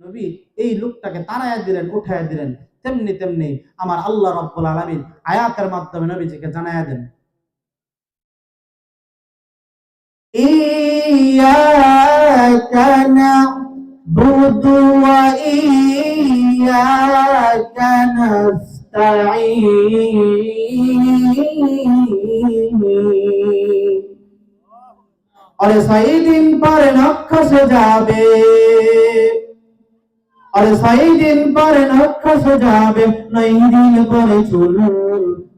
নবী এই লোকটাকে তাড়াইয়া দিলেন উঠাইয়া দিলেন তেমনি তেমনি আমার আল্লাহ রব্বুল আলামিন আয়াতের মাধ্যমে নবীজিকে জানাইয়া দেন إياك نعبد وإياك نستعين আরে ছয় দিন পরে নক্ষসে যাবে আরে ছয় দিন পরে নক্ষসে যাবে নয় দিন পরে চুল।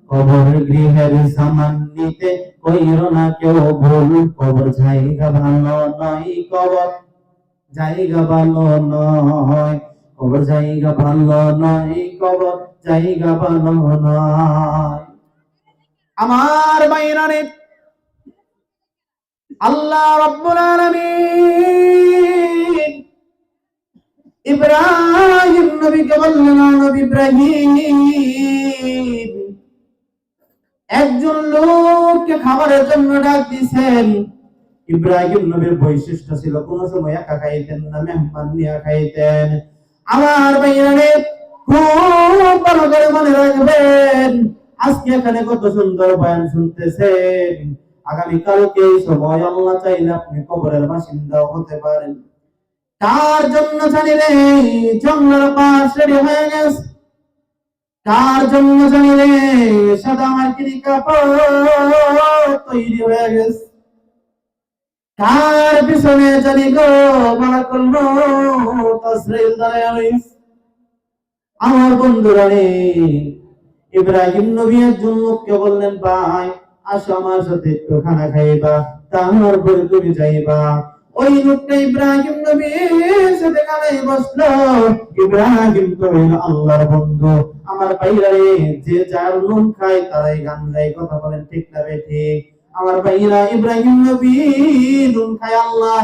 কবর গৃহের সামান নিতে কইর না কেউ ভুল। কবর জায়গা ভালো নয়, কবর জায়গা ভালো নয়। কবর জায়গা ভালো নয়, কবর জায়গা ভালো নয়। আমার বাইরানে আল্লাহ রাব্বুল আলামিন ইব্রাহিম নবীকে বললেন, "ও নবী ইব্রাহিম, একজন লোককে খাবারের জন্য ডাক দিছেন। ইব্রাহিম নবীর বৈশিষ্ট্য ছিল, কোন সময় একা খাইতেন না, মেহমান নিয়ে খাইতেন। আমার বাইরে খুব ভালো করে মনে রাখবেন, আজকে এখানে কত সুন্দর বয়ান শুনতেছেন। আগামীকালকে এই সময় আল্লাহ চাইলে আপনি কবরের বাসিন্দা হতে পারেন। কার জন্য জানিলে জঙ্গল পাশ রেডি হয়ে গেছে। কার জন্য জানিলে সাদা মার্কিনি কাপড় তৈরি হয়ে গেছে। কার পিছনে জানি গো? মালা করল তাসরিল আমার বন্ধুরা রে ইব্রাহিম নবী একজন লোককে বললেন, ভাই, আসো আমার সাথে একটু খানা খাইবা তারপরে তুমি যাইবা। ওই লোকটা ইব্রাহিম নবীর সাথে কানে বসল। ইব্রাহিম কহিল আল্লাহর বন্ধু। আমার ভাইরা যে যার নুন খায় তারাই গান গায়, কথা বলেন ঠিক না ঠিক? আমার ভাইরা ইব্রাহিম নবী নুন খায় আল্লাহ।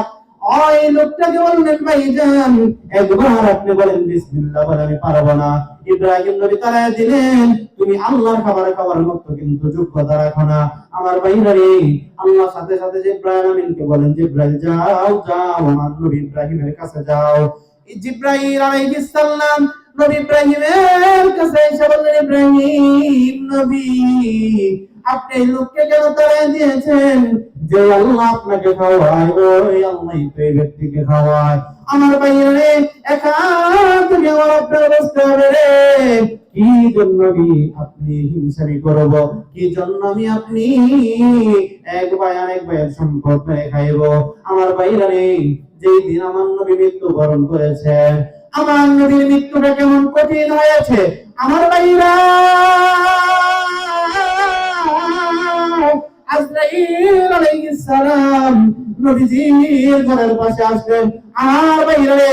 ওই লোকটাকে বললেন, ভাইজান, একবার আপনি বলেন, বিসমিল্লাহ বলে আমি পারব না। ইব্রাহিম নবী দিলেন, তুমি আল্লাহর খাবার মতো কিন্তু যোগ্যতা রাখো না। আমার আল্লাহ সাথে সাথে যে ইব্রাহিম আমিনকে বলেন যে ইব্রাহিম যাও যাও, আমার নবী ইব্রাহিমের কাছে যাও। আলাইহিস সালাম নবী ইব্রাহিমের কাছে এসে বললেন, ইব্রাহিম নবী, আপনি লোককে কেন তাড়াই দিয়েছেন? যে আল্লাহ আপনাকে খাওয়ায় ওই আল্লাহ এই ব্যক্তিকে খাওয়ায়। আমার বাইরে একা তুমি আমার কি জন্য আমি আপনি হিংসামি করব? কি জন্য আমি আপনি এক ভাই আরেক ভাইয়ের সম্পদ খাইব? আমার বাইরে রে যেই দিন আমার নবী মৃত্যুবরণ করেছে। আমার নবীর মৃত্যুটা কেমন কঠিন হয়েছে? আমার ভাইরা আজরাইল আলাইহিস সালাম নবীজির ঘরের পাশে আসলেন। আর বাইরে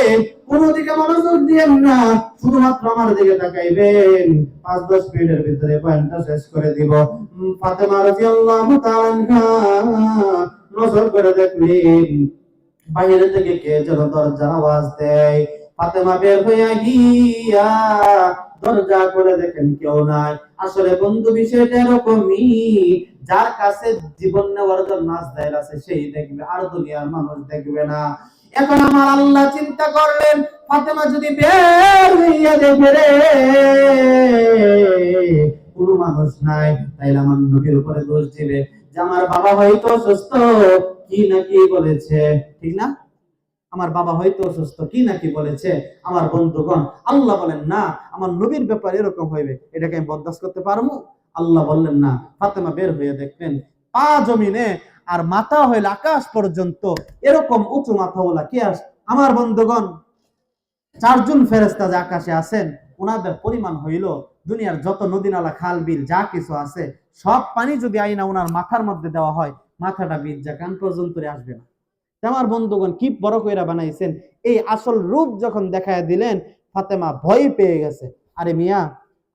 কোন মনোযোগ দিয়েন না, শুধুমাত্র আমার দিকে তাকাইবেন। পাঁচ, দশ মিনিটের ভিতরে পয়েন্টটা শেষ করে দিব। ফাতেমা রাদিয়াল্লাহু তাআলা নজর করে দেখলেন বাইরে থেকে কে যেন দরজার আওয়াজ দেয়। ফাতেমা বের হইয়া গিয়া দরজা করে দেখেন কেউ নাই। আসলে বন্ধু বিষয়টা এরকমই, যার কাছে জীবন নেওয়ার জন্য আজরাইল আছে, সেই দেখবে, আর দুনিয়ার মানুষ দেখবে না। এখন আমার আল্লাহ চিন্তা করলেন, ফাতেমা যদি বের হইয়া দেখে রে, কোনো মানুষ নাই, তাইলে আমার নবীর উপরে দোষ দিবে। যে আমার বাবা হয়তো সুস্থ কি নাকি বলেছে, ঠিক না? আমার বাবা হয়তো অসুস্থ, কি নাকি বলেছে? আমার বন্ধুগণ, আল্লাহ বলেন, না, আমার নবীর ব্যাপার এরকম হইবে। এটাকে আমি বরদাস্ত করতে পারব? আল্লাহ বললেন, না। ফাতেমা বের হয়ে দেখলেন, পা জমিনে আর মাথা হইল আকাশ পর্যন্ত, এরকম উঁচু মাথাওয়ালা কে আস? আমার বন্ধুগণ, চারজন ফেরেস্তা যে আকাশে আছেন ওনাদের পরিমাণ হইল দুনিয়ার যত নদী নালা খাল, বিল, যা কিছু আছে, সব পানি যদি আইনা ওনার মাথার মধ্যে দেওয়া হয়, মাথাটা বীজ যা কান পর্যন্ত আসবে না। আমার বন্ধুগণ, কি বড় কইরা বানাইছেন? এই আসল রূপ যখন দেখায় দিলেন, ফাতেমা ভয় পেয়ে গেছে। আরে মিয়া,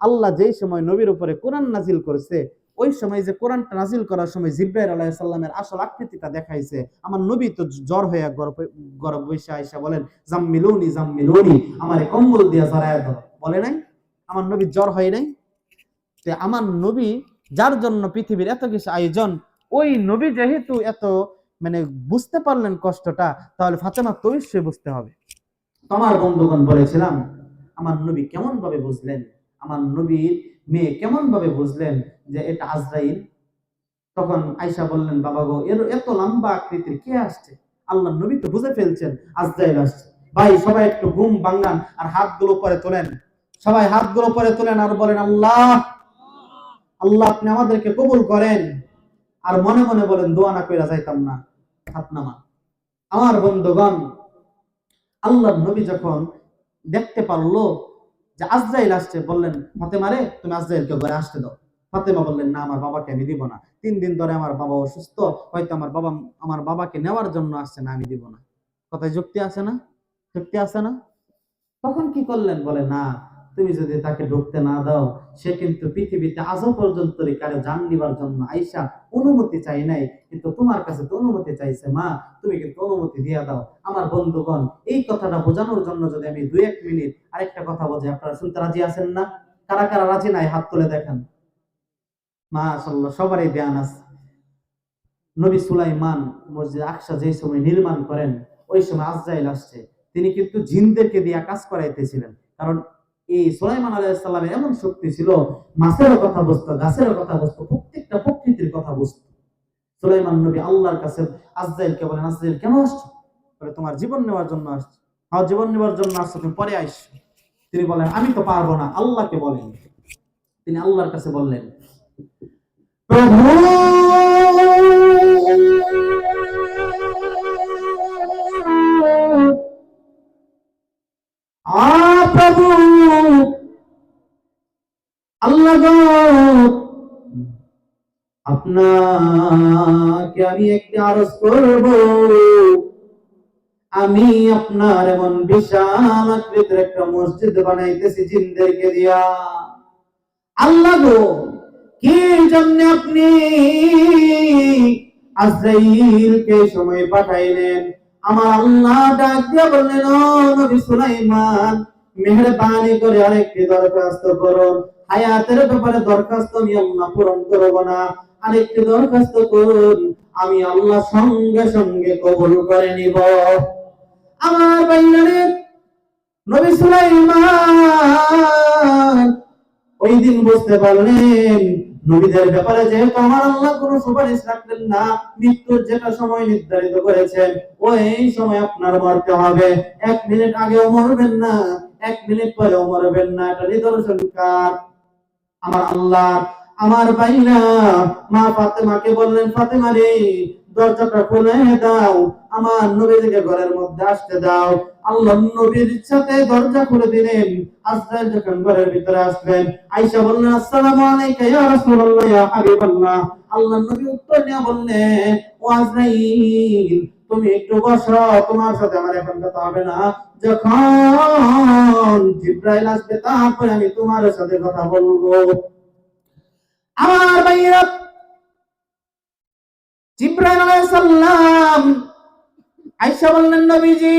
আল্লাহ যেই সময় নবীর উপরে কোরআন নাজিল করেছে ওই সময় যে কোরআনটা নাজিল করার সময় জিব্রাইল আলাইহিস সালামের আসল আকৃতিটা দেখাইছে, আমার নবী তো জ্বর হয়ে গর্ব গর্ব বসে আইসা বলেন, জাম্মিলুনি জাম্মিলুনি, আমারে কম্বল দিয়া জড়ায় ধরো বলে নাই? আমার নবী জ্বর হয় নাই? তে আমার নবী যার জন্য পৃথিবীর এত কিছু আয়োজন, ওই নবী যেহেতু এত মানে বুঝতে পারলেন কষ্টটা, তাহলে ফাতেমা তো নিশ্চয়ই বুঝতে হবে। তো আমার বন্ধুগণ বলেছিলাম, আমার নবী কেমন ভাবে বুঝলেন? আমার নবীর মেয়ে কেমন ভাবে বুঝলেন যে এটা আজরাইল? তখন আয়সা বললেন, বাবা গো, এর এত লম্বা আকৃতির কে আসছে? আল্লাহ নবী তো বুঝে ফেলছেন আজরাইল আসছে। ভাই, সবাই একটু ঘুম ভাঙ্গান আর হাতগুলো পরে তোলেন। সবাই হাতগুলো পরে তোলেন আর বলেন, আল্লাহ আল্লাহ, আপনি আমাদেরকে কবুল করেন। আর মনে মনে বলেন, দোয়া না কইরা যাইতাম না, হাত নামা আমার বন্ধুগণ আল্লাহ নবী যখন দেখতে পারল যে আজরাইল আসছে, বললেন ফাতেমারে তুমি আজরাইলকে ঘরে আসতে দাও। ফাতেমা বললেন, না, আমার বাবাকে আমি দিব না। তিন দিন ধরে আমার বাবা অসুস্থ, হয়তো আমার বাবা, আমার বাবাকে নেওয়ার জন্য আসছে না, আমি দিব না। কথায় যুক্তি আছে না? যুক্তি আছে না? তখন কি করলেন? বলে, না তুমি যদি তাকে ঢুকতে না দাও, সে কিন্তু পৃথিবীতে আজও পর্যন্ত কারও জান নিবার জন্য আইসা অনুমতি চাই নাই। কিন্তু তোমার কাছে তো অনুমতি চাইছে মা, তুমি কিন্তু অনুমতি দিয়ে দাও। আমার বন্ধুগণ, এই কথাটা বোঝানোর জন্য যদি আমি দুই এক মিনিট আরেকটা কথা বলি, আপনারা শুনতে রাজি আছেন না? কারা কারা রাজি নাই? হাত তুলে দেখেন। মাশাল্লাহ সবারই ধ্যান আছে। নবী সুলাইমান মসজিদ আকসা যে সময় নির্মাণ করেন, ওই সময় আজরাইল আসছে। তিনি কিন্তু জিনদেরকে দিয়া কাজ করাইতেছিলেন। কারণ এই সুলাইমান আলাইসাল্লামের এমন শক্তি ছিল, মাছের কথা বুঝতো গাছেরও কথা বুঝতো প্রত্যেকটা প্রকৃতির কথা বুঝতো সুলাইমান নবী আল্লাহর কাছে আজরাইলকে বলেন, আজরাইল, কেন আসছো? বলে, তোমার জীবন নেওয়ার জন্য আসছো। হ্যাঁ জীবন নেওয়ার জন্য আসছো, তুমি পরে আসছো তিনি বলেন, আমি তো পারব না। আল্লাহকে বলেন। তিনি আল্লাহর কাছে বললেন, প্রভু আপনাকে আমি একটি আরজ করব। আমি আপনার এমন বিশাল আকৃতির একটা মসজিদ বানাইতেছি জিনদেরকে দিয়া। আল্লাহ গো, কি জন্য আপনি আজরাইলকে সময় পাঠাইলেন? আমার আল্লাহ ডাক দিয়ে বললেন, ও নবী সুলাইমান, মেহরবানি করে আরেকটি দরখাস্ত করুন। হায়াতের ব্যাপারে দরখাস্ত আমি আল্লাহ পূরণ করব না। আরেকটি দরখাস্ত করুন। আমি আল্লাহ সঙ্গে সঙ্গে কবুল করে নিব। আমার বাইরে নবী সুলাইমান, ওই দিন বুঝতে পারলেন, নবীদের ব্যাপারে আল্লাহ সুপারিশ রাখলেন না, মৃত্যুর যেটা সময় নির্ধারিত করেছেন, ওই সময় আপনার মরতে হবে। এক মিনিট আগেও মরবেন না, এক মিনিট পরেও মরবেন না, এটা নিদর্শন কার? আমার আল্লাহ আমার বাইনা মা ফাতেমাকে বললেন, ফাতেমা রে, দরজাটা খুলে দাও, আমার নবীকে ঘরের মধ্যে আসতে দাও। আল্লাহ নবীর সাথে দরজা খুলে দিলেন আজরাইল যখন ঘরের ভিতরে আসলেন আয়েশা বললেন, আসসালামু আলাইকা ইয়া রাসূলুল্লাহ, ইয়া হাবিবাল্লাহ। আল্লাহ নবী উত্তর দিয়ে বললেন, ও আজরাইল, তুমি একটু বসো, তোমার সাথে আমার এখন কথা হবে না। যখন জিব্রাইল আসবে, তারপরে আমি তোমার সাথে কথা বলব। আমার ভাইয়েরা, জিব্রাইল আলাইহিস সালাম আয়েশা বললেন, নবীজি,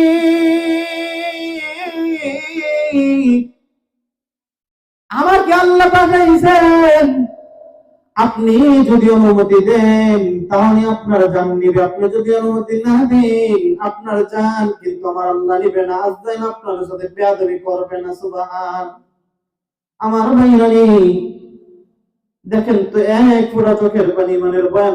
আমাকে আল্লাহ পাঠাইছেন। আপনি যদি অনুমতি দেন, তাহলে আপনার জান নিবে। আপনি যদি অনুমতি না দেন, আপনার জান কিন্তু আমার আল্লাহ নিবে না। আজদাইন আপনার সাথে বেয়াদবি করবে না, সুবহান। আমার ভাইরানি দেখেন তো এক ফোড়া চোখের পানি মানের বয়ান